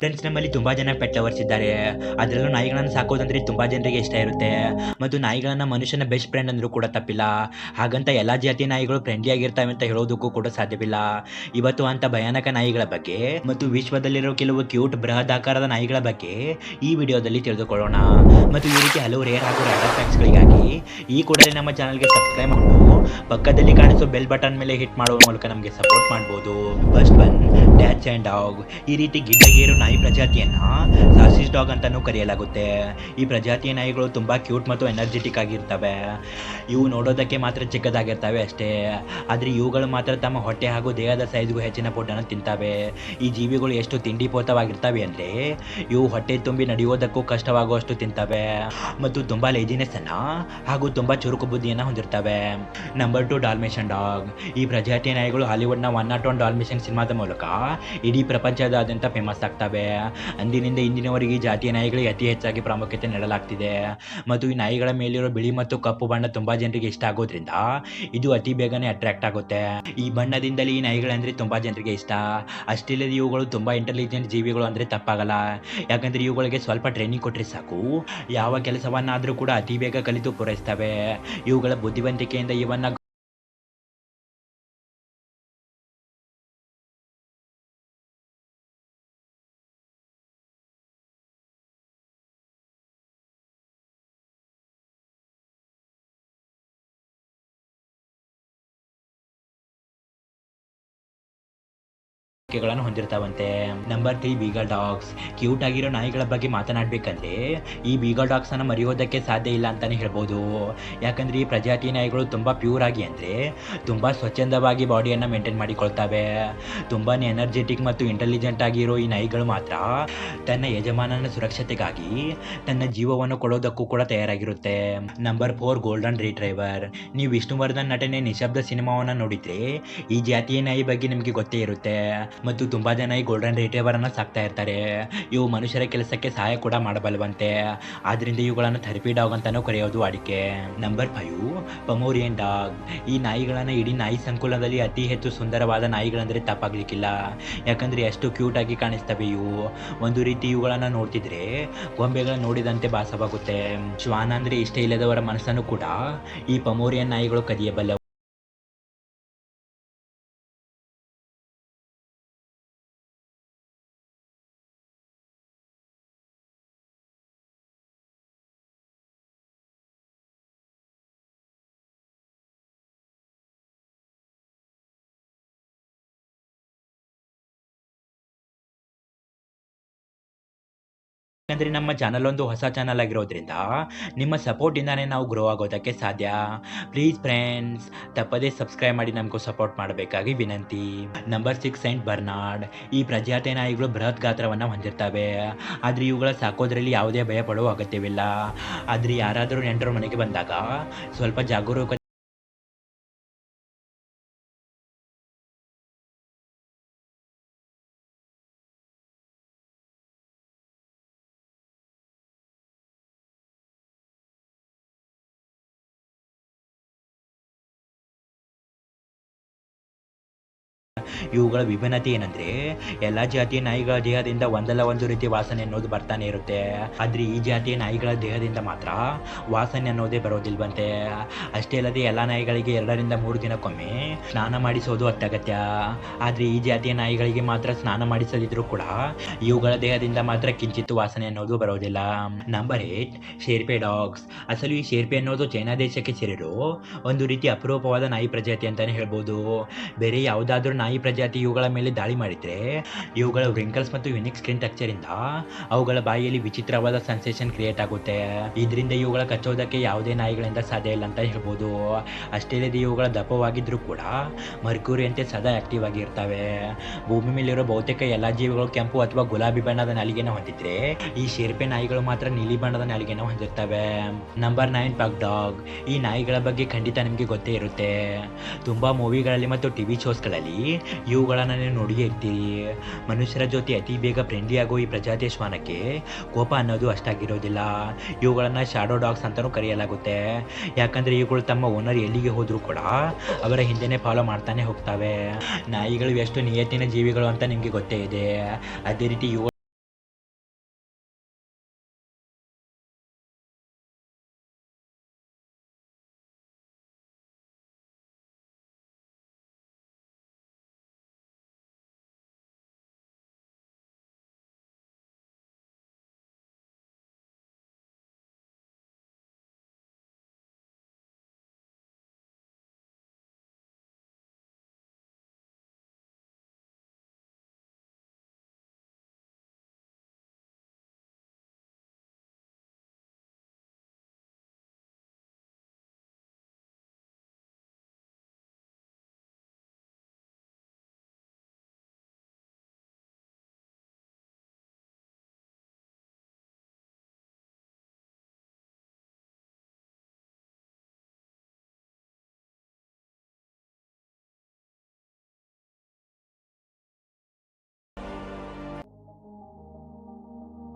Friends ನಮ್ಮಲ್ಲಿ ತುಂಬಾ ಜನ ಪೆಟ್ ಲವರ್ಸ್ ಇದ್ದಾರೆ. ಅದರಲ್ಲೂ ನಾಯಿಗಳನ್ನು ಸಾಕೋದಂದ್ರೆ ತುಂಬಾ ಜನರಿಗೆ ಇಷ್ಟ ಇರುತ್ತೆ. ಮತ್ತು ನಾಯಿಗಳನ್ನ ಮನುಷ್ಯನ ಬೆಸ್ಟ್ ಫ್ರೆಂಡ್ ಅಂದ್ರೂ ಕೂಡ ತಪ್ಪಿಲ್ಲ. ಹಾಗಂತ ಎಲ್ಲಾ ಜಾತಿಯ ನಾಯಿಗಳು ಫ್ರೆಂಡ್ಲಿ ಆಗಿರ್ತವೆ ಅಂತ ಹೇಳೋದಕ್ಕೂ ಕೂಡ ಸಾಧ್ಯವಿಲ್ಲ. ಇವತ್ತು ಅಂತ ಭಯಾನಕ ನಾಯಿಗಳ ಬಗ್ಗೆ ಮತ್ತು ವಿಶ್ವದಲ್ಲಿರೋ ಕೆಲವು ಕ್ಯೂಟ್ ಬೃಹದಾಕಾರದ ನಾಯಿಗಳ ಬಗ್ಗೆ ಈ ವಿಡಿಯೋದಲ್ಲಿ ತಿಳಿದುಕೊಳ್ಳೋಣ. ಮತ್ತು ಈ ರೀತಿ ಹಲವು ರೇರ್ ಹಾಗೂ ರ್ಯಾಡರ್ ಫ್ಯಾಕ್ಟ್ಸ್ಗಳಿಗಾಗಿ ಈ ಕೂಡಲೇ ನಮ್ಮ ಚಾನಲ್ಗೆ ಸಬ್ಸ್ಕ್ರೈಬ್ ಮಾಡಬಹುದು ಪಕ್ಕದಲ್ಲಿ ಕಾಣಿಸೋ ಬೆಲ್ ಬಟನ್ ಮೇಲೆ ಹಿಟ್ ಮಾಡುವ ಮೂಲಕ ನಮಗೆ ಸಪೋರ್ಟ್ ಮಾಡಬಹುದು ಫಸ್ಟ್ ಒನ್ ಡ್ಯಾಚ್ ಆ್ಯಂಡ್ ಡಾಗ್ ಈ ರೀತಿ ಗಿಡ್ಡಗೇರು ಪ್ರಜಾತಿಯನ್ನ ಸಾಸಿಸ್ ಡಾಗ್ ಅಂತಾನೂ ಕರೆಯಲಾಗುತ್ತೆ. ಈ ಪ್ರಜಾತಿಯ ನಾಯಿಗಳು ತುಂಬಾ ಕ್ಯೂಟ್ ಮತ್ತು ಎನರ್ಜೆಟಿಕ್ ಆಗಿರ್ತವೆ. ಇವು ನೋಡೋದಕ್ಕೆ ಮಾತ್ರ ಚಿಕ್ಕದಾಗಿರ್ತವೆ ಅಷ್ಟೇ. ಆದರೆ ಇವುಗಳು ಮಾತ್ರ ತಮ್ಮ ಹೊಟ್ಟೆ ಹಾಗೂ ದೇಹದ ಸೈಜ್ಗೂ ಹೆಚ್ಚಿನ ಫುಡ್ಡನ್ನು ತಿಂತವೆ. ಈ ಜೀವಿಗಳು ಎಷ್ಟು ತಿಂಡಿಪೋತವಾಗಿರ್ತವೆ ಅಂದರೆ ಇವು ಹೊಟ್ಟೆ ತುಂಬಿ ನಡೆಯೋದಕ್ಕೂ ಕಷ್ಟವಾಗುವಷ್ಟು ತಿಂತವೆ. ಮತ್ತು ತುಂಬಾ ಲೇಜಿನೆಸ್ ಅನ್ನ ಹಾಗೂ ತುಂಬಾ ಚುರುಕು ಬುದ್ಧಿಯನ್ನು ಹೊಂದಿರ್ತವೆ. ನಂಬರ್ ಟು ಡಾಲ್ಮೇಷನ್ ಡಾಗ್ ಈ ಪ್ರಜಾತಿಯ ನಾಯಿಗಳು ಹಾಲಿವುಡ್ನ ಒನ್ ನಾಟ್ ಒನ್ ಡಾಲ್ಮೇಷನ್ ಸಿನಿಮಾದ ಮೂಲಕ ಇಡೀ ಪ್ರಪಂಚದಾದ್ಯಂತ ಫೇಮಸ್ ಆಗ್ತವೆ. ಅಂದಿನಿಂದ ಇಂದಿನವರೆಗೆ ಜಾತಿಯ ನಾಯಿಗಳಿಗೆ ಅತಿ ಹೆಚ್ಚಾಗಿ ಪ್ರಾಮುಖ್ಯತೆ ನೀಡಲಾಗ್ತಿದೆ. ಮತ್ತು ಈ ನಾಯಿಗಳ ಮೇಲಿರೋ ಬಿಳಿ ಮತ್ತು ಕಪ್ಪು ಬಣ್ಣ ತುಂಬಾ ಜನರಿಗೆ ಇಷ್ಟ ಆಗೋದ್ರಿಂದ ಇದು ಅತಿ ಬೇಗನೆ ಅಟ್ರಾಕ್ಟ್ ಆಗುತ್ತೆ. ಈ ಬಣ್ಣದಿಂದಲೇ ಈ ನಾಯಿಗಳಂದ್ರೆ ತುಂಬಾ ಜನರಿಗೆ ಇಷ್ಟ. ಅಷ್ಟಿಲ್ಲದೆ ಇವುಗಳು ತುಂಬಾ ಇಂಟೆಲಿಜೆಂಟ್ ಜೀವಿಗಳು ಅಂದ್ರೆ ತಪ್ಪಾಗಲ್ಲ. ಯಾಕಂದ್ರೆ ಇವುಗಳಿಗೆ ಸ್ವಲ್ಪ ಟ್ರೈನಿಂಗ್ ಕೊಟ್ಟರೆ ಸಾಕು. ಯಾವ ಕೆಲಸವನ್ನಾದರೂ ಕೂಡ ಅತಿ ಬೇಗ ಕಲಿತು ಪೂರೈಸ್ತವೆ. ಇವುಗಳ ಬುದ್ಧಿವಂತಿಕೆಯಿಂದ ಇವನ್ನ ಗಳನ್ನು ಹೊಂದಿರ್ತಾವಂತೆ. Number three beagle dogs cute ಆಗಿರೋ ನಾಯಿಗಳ ಬಗ್ಗೆ ಮಾತನಾಡಬೇಕಂದ್ರೆ, ಈ ಬೀಗಲ್ ಡಾಗ್ಸ್ ಅನ್ನು ಮರೆಯೋದಕ್ಕೆ ಸಾಧ್ಯ ಇಲ್ಲ ಅಂತಾನೆ ಹೇಳ್ಬೋದು. ಯಾಕಂದ್ರೆ, ಈ ಪ್ರಜಾತಿ ನಾಯಿಗಳು ತುಂಬಾ ಪ್ಯೂರ್ ಆಗಿ ಅಂದ್ರೆ, ತುಂಬಾ ಸ್ವಚ್ಛಂದವಾಗಿ ಬಾಡಿಯನ್ನ ಮೇಂಟೈನ್ ಮಾಡಿಕೊಳ್ತವೆ. ತುಂಬಾ ಎನರ್ಜೆಟಿಕ್ ಮತ್ತು ಇಂಟೆಲಿಜೆಂಟ್ ಆಗಿರೋ ಈ ನಾಯಿಗಳು ಮಾತ್ರ ತನ್ನ ಯಜಮಾನನ ಸುರಕ್ಷತೆಗಾಗಿ ತನ್ನ ಜೀವವನ್ನು ಕೊಡೋದಕ್ಕೂ ಕೂಡ ತಯಾರಾಗಿರುತ್ತೆ. ನಂಬರ್ ಫೋರ್ ಗೋಲ್ಡನ್ ರಿಟ್ರೈವರ್ ನೀವು ವಿಷ್ಣುವರ್ಧನ್ ನಟನೆ ನಿಶಬ್ದ ಸಿನಿಮಾವನ್ನು ನೋಡಿದ್ರೆ, ಈ ಜಾತಿಯ ನಾಯಿ ಬಗ್ಗೆ ನಿಮಗೆ ಗೊತ್ತೇ ಇರುತ್ತೆ. ಮತ್ತು ತುಂಬಾ ಜನ ಈ ಗೋಲ್ಡನ್ ರೇಟೇವರನ್ನು ಸಾಕ್ತಾ ಇರ್ತಾರೆ. ಇವು ಮನುಷ್ಯರ ಕೆಲಸಕ್ಕೆ ಸಹಾಯ ಕೂಡ ಮಾಡಬಲ್ಲವಂತೆ. ಆದ್ರಿಂದ ಇವುಗಳನ್ನು ಥೆರಪಿ ಡಾಗ್ ಅಂತಾನೂ ಕರೆಯೋದು ಅಡಿಕೆ. ನಂಬರ್ ಫೈವ್ ಪಮೋರಿಯನ್ ಡಾಗ್ ಈ ನಾಯಿಗಳನ್ನು ಇಡೀ ನಾಯಿ ಸಂಕುಲದಲ್ಲಿ ಅತಿ ಹೆಚ್ಚು ಸುಂದರವಾದ ನಾಯಿಗಳಂದ್ರೆ ತಪ್ಪಾಗ್ಲಿಕ್ಕಿಲ್ಲ. ಯಾಕಂದ್ರೆ ಎಷ್ಟು ಕ್ಯೂಟ್ ಆಗಿ ಕಾಣಿಸ್ತವೆ ಇವು. ಒಂದು ರೀತಿ ಇವುಗಳನ್ನು ನೋಡ್ತಿದ್ರೆ ಗೊಂಬೆಗಳನ್ನ ನೋಡಿದಂತೆ ಭಾಸವಾಗುತ್ತೆ. ಶ್ವಾನ ಅಂದ್ರೆ ಇಷ್ಟ ಇಲ್ಲದವರ ಮನಸ್ಸನ್ನು ಕೂಡ ಈ ಪಮೋರಿಯನ್ ನಾಯಿಗಳು ಕದಿಯಬಲ್ಲ ಯಾಕಂದ್ರೆ ನಮ್ಮ ಚಾನಲ್ ಒಂದು ಹೊಸ ಚಾನಲ್ ಆಗಿರೋದ್ರಿಂದ ನಿಮ್ಮ ಸಪೋರ್ಟ್ ಇಂದಾನೇ ನಾವು ಗ್ರೋ ಆಗೋದಕ್ಕೆ ಸಾಧ್ಯ. ಪ್ಲೀಸ್ ಫ್ರೆಂಡ್ಸ್ ತಪ್ಪದೇ ಸಬ್ಸ್ಕ್ರೈಬ್ ಮಾಡಿ ನಮಗೂ ಸಪೋರ್ಟ್ ಮಾಡಬೇಕಾಗಿ ವಿನಂತಿ. ನಂಬರ್ ಸಿಕ್ಸ್ ಸೈಂಟ್ ಬರ್ನಾಡ್ ಈ ಪ್ರಜಾತಿ ನಾಯಿಗಳು ಬೃಹತ್ ಗಾತ್ರವನ್ನು ಹೊಂದಿರ್ತವೆ. ಆದ್ರೆ ಇವುಗಳ ಸಾಕೋದ್ರಲ್ಲಿ ಯಾವುದೇ ಭಯ ಪಡುವ ಅಗತ್ಯವಿಲ್ಲ. ಆದರೆ ಯಾರಾದರೂ ನೆಂಟರು ಮನೆಗೆ ಬಂದಾಗ ಸ್ವಲ್ಪ ಜಾಗರೂಕ ಇವುಗಳ ವಿಭಿನ್ನತೆ ಏನಂದ್ರೆ, ಎಲ್ಲಾ ಜಾತಿಯ ನಾಯಿಗಳ ದೇಹದಿಂದ ಒಂದಲ್ಲ ಒಂದು ರೀತಿ ವಾಸನೆ ಅನ್ನೋದು ಬರ್ತಾನೆ ಇರುತ್ತೆ. ಆದ್ರೆ ಈ ಜಾತಿಯ ನಾಯಿಗಳ ದೇಹದಿಂದ ಮಾತ್ರ ವಾಸನೆ ಅನ್ನೋದೇ ಬರೋದಿಲ್ವಂತೆ. ಅಷ್ಟೇ ಅಲ್ಲದೆ ಎಲ್ಲಾ ನಾಯಿಗಳಿಗೆ ಎರಡರಿಂದ ಮೂರು ದಿನಕ್ಕೊಮ್ಮೆ ಸ್ನಾನ ಮಾಡಿಸೋದು ಅತ್ಯಗತ್ಯ. ಆದ್ರೆ ಈ ಜಾತಿಯ ನಾಯಿಗಳಿಗೆ ಮಾತ್ರ ಸ್ನಾನ ಮಾಡಿಸದಿದ್ರು ಕೂಡ ಇವುಗಳ ದೇಹದಿಂದ ಮಾತ್ರ ಕಿಂಚಿತ್ತು ವಾಸನೆ ಅನ್ನೋದು ಬರೋದಿಲ್ಲ. ನಂಬರ್ ಏಟ್ ಶೇರ್ಪೆ ಡಾಗ್ಸ್ ಅಸಲು ಈ ಶೇರ್ಪೆ ಅನ್ನೋದು ಚೈನಾ ದೇಶಕ್ಕೆ ಸೇರಿರೋ ಒಂದು ರೀತಿ ಅಪರೂಪವಾದ ನಾಯಿ ಪ್ರಜಾತಿ ಅಂತಾನೆ ಹೇಳ್ಬೋದು. ಬೇರೆ ಯಾವುದಾದ್ರೂ ನಾಯಿ ಇವುಗಳ ಮೇಲೆ ದಾಳಿ ಮಾಡಿದ್ರೆ, ಇವುಗಳ ರಿಂಕಲ್ಸ್ ಮತ್ತು ಯುನಿಕ್ ಸ್ಕಿನ್ ಟೆಕ್ಚರ್ ಇಂದ ಅವುಗಳ ಬಾಯಿಯಲ್ಲಿ ವಿಚಿತ್ರವಾದ ಸೆನ್ಸೇಷನ್ ಕ್ರಿಯೇಟ್ ಆಗುತ್ತೆ. ಇದರಿಂದ ಇವುಗಳ ಕಚ್ಚೋದಕ್ಕೆ ಯಾವುದೇ ನಾಯಿಗಳಿಂದ ಸಾಧ್ಯ ಇಲ್ಲ ಅಂತ ಹೇಳ್ಬೋದು. ಅಷ್ಟೇ ಇವುಗಳ ದಪ್ಪವಾಗಿದ್ರೂ ಕೂಡ ಮರ್ಕುರಿಯಂತೆ ಸದಾ ಆಕ್ಟಿವ್ ಆಗಿ ಇರ್ತವೆ. ಭೂಮಿ ಮೇಲಿರೋ ಬಹುತೇಕ ಎಲ್ಲ ಜೀವಿಗಳು ಕೆಂಪು ಅಥವಾ ಗುಲಾಬಿ ಬಣ್ಣದ ನಾಲಿಗೆನ ಹೊಂದಿದ್ರೆ, ಈ ಶೇರ್ಪೆ ನಾಯಿಗಳು ಮಾತ್ರ ನೀಲಿ ಬಣ್ಣದ ನಾಲಿಗೆನ ಹೊಂದಿರ್ತವೆ. ನಂಬರ್ ನೈನ್ ಪಗ್ ಡಾಗ್ ಈ ನಾಯಿಗಳ ಬಗ್ಗೆ ಖಂಡಿತ ನಿಮಗೆ ಗೊತ್ತೇ ಇರುತ್ತೆ. ತುಂಬಾ ಮೂವಿಗಳಲ್ಲಿ ಮತ್ತು ಟಿವಿ ಶೋಸ್ಗಳಲ್ಲಿ ಇವುಗಳನ್ನ ನೀವು ನೋಡಿಯೇ ಇರ್ತೀರಿ ಮನುಷ್ಯರ ಜೊತೆ ಅತಿ ಬೇಗ ಫ್ರೆಂಡ್ಲಿ ಆಗೋ ಈ ಪ್ರಜಾತಿಯ ಶ್ವಾನಕ್ಕೆ ಕೋಪ ಅನ್ನೋದು ಅಷ್ಟಾಗಿರೋದಿಲ್ಲ. ಇವುಗಳನ್ನು ಶಾಡೋ ಡಾಗ್ಸ್ ಅಂತಾನೂ ಕರೆಯಲಾಗುತ್ತೆ. ಯಾಕಂದ್ರೆ ಇವುಗಳು ತಮ್ಮ ಓನರ್ ಎಲ್ಲಿಗೆ ಹೋದರೂ ಕೂಡ ಅವರ ಹಿಂದೆನೆ ಫಾಲೋ ಮಾಡ್ತಾನೆ ಹೋಗ್ತವೆ. ನಾಯಿಗಳು ಎಷ್ಟು ನಿಯತ್ತಿನ ಜೀವಿಗಳು ಅಂತ ನಿಮಗೆ ಗೊತ್ತೇ ಇದೆ. ಅದೇ ರೀತಿ ಇವು